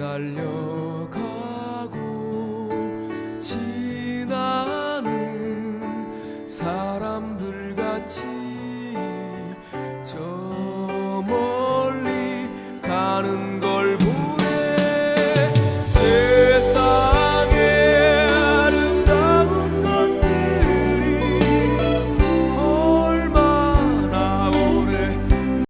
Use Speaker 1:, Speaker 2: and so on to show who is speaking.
Speaker 1: 달려가고 지나는 사람들 같이 저 멀리 가는